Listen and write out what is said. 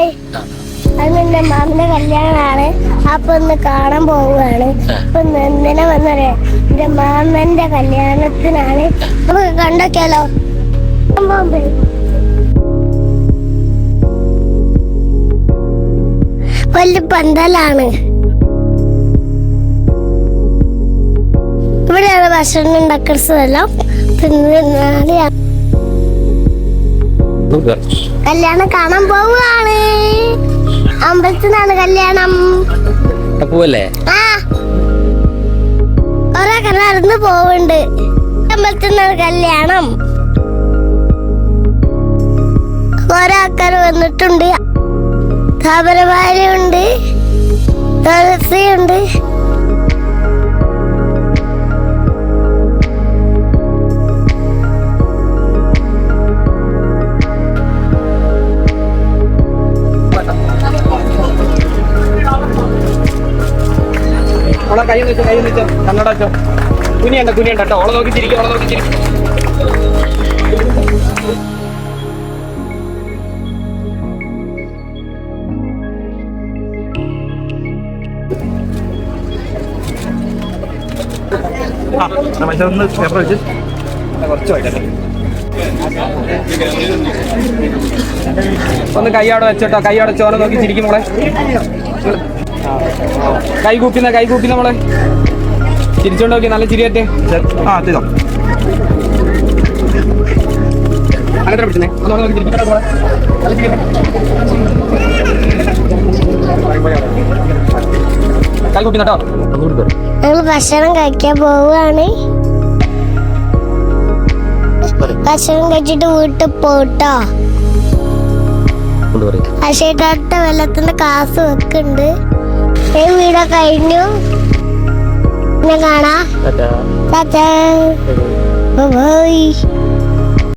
Hi അത് എന്റെ മാമിന്റെ കല്യാണമാണ് അപ്പൊ ഒന്ന് കാണാൻ പോവുകയാണ്. അപ്പൊ ഇന്ന് എന്തിനാ വന്നറിയാം എന്റെ മാമന്റെ കല്യാണത്തിനാണ്. നമുക്ക് കണ്ടൊക്കെയാലോ? വലിയ പന്തലാണ്. ഇവിടെയാണ് ഭക്ഷണം ഉണ്ടാക്കുന്ന സ്ഥലം. പിന്നെ നാളെയാണ് കല്യാണം കാണാൻ പോവുകയാണ്. അമ്പലത്തിനാണ് കല്യാണം. പോവല്ലേ? കൊറേ നടന്ന് പോവുണ്ട്. അമ്പലത്തിനാണ് കല്യാണം. ഓരോ ആൾക്കാർ വന്നിട്ടുണ്ട്. താപരമാരുണ്ട് തുളസിയുണ്ട്. ഓളെ കൈ വെച്ചോ കൈ വെച്ചോ. കണ്ണടച്ചോ കുനിയണ്ട കുനിയണ്ട കേട്ടോ. ഓളെ നോക്കി ചിരിക്കും ഓളെ നോക്കി ചിരിക്കും. ആ ഒന്ന് പേപ്പർ വെച്ച്. കുറച്ച് വൈകട്ടെ ഒന്ന് വെച്ചോട്ടോ കൈ അവിടെ ചോര നോക്കി ചിരിക്കും മോളെ. കൈ കൂപ്പിന്ന കൈ കൂപ്പിന്ന മോളെ. ചിരിച്ചോണ്ട് നോക്കി നല്ല ചിരിയറ്റെ ആ ചെയ്തോ അങ്ങനെ പിടിച്ചേ. കൈ കൂപ്പിന്ന കേട്ടോ. ഞങ്ങൾ ഭക്ഷണം കഴിക്കാൻ പോവുകയാണ്. ഭക്ഷണം കഴിച്ചിട്ട് വീട്ടിൽ പോട്ടോ. അശേട്ടാട്ട വെള്ളത്തിന്റെ കാസ് വെക്കുന്നുണ്ട്. ഈ വീട് കഴിഞ്ഞു. പിന്നെ കാണാ. ബൈ.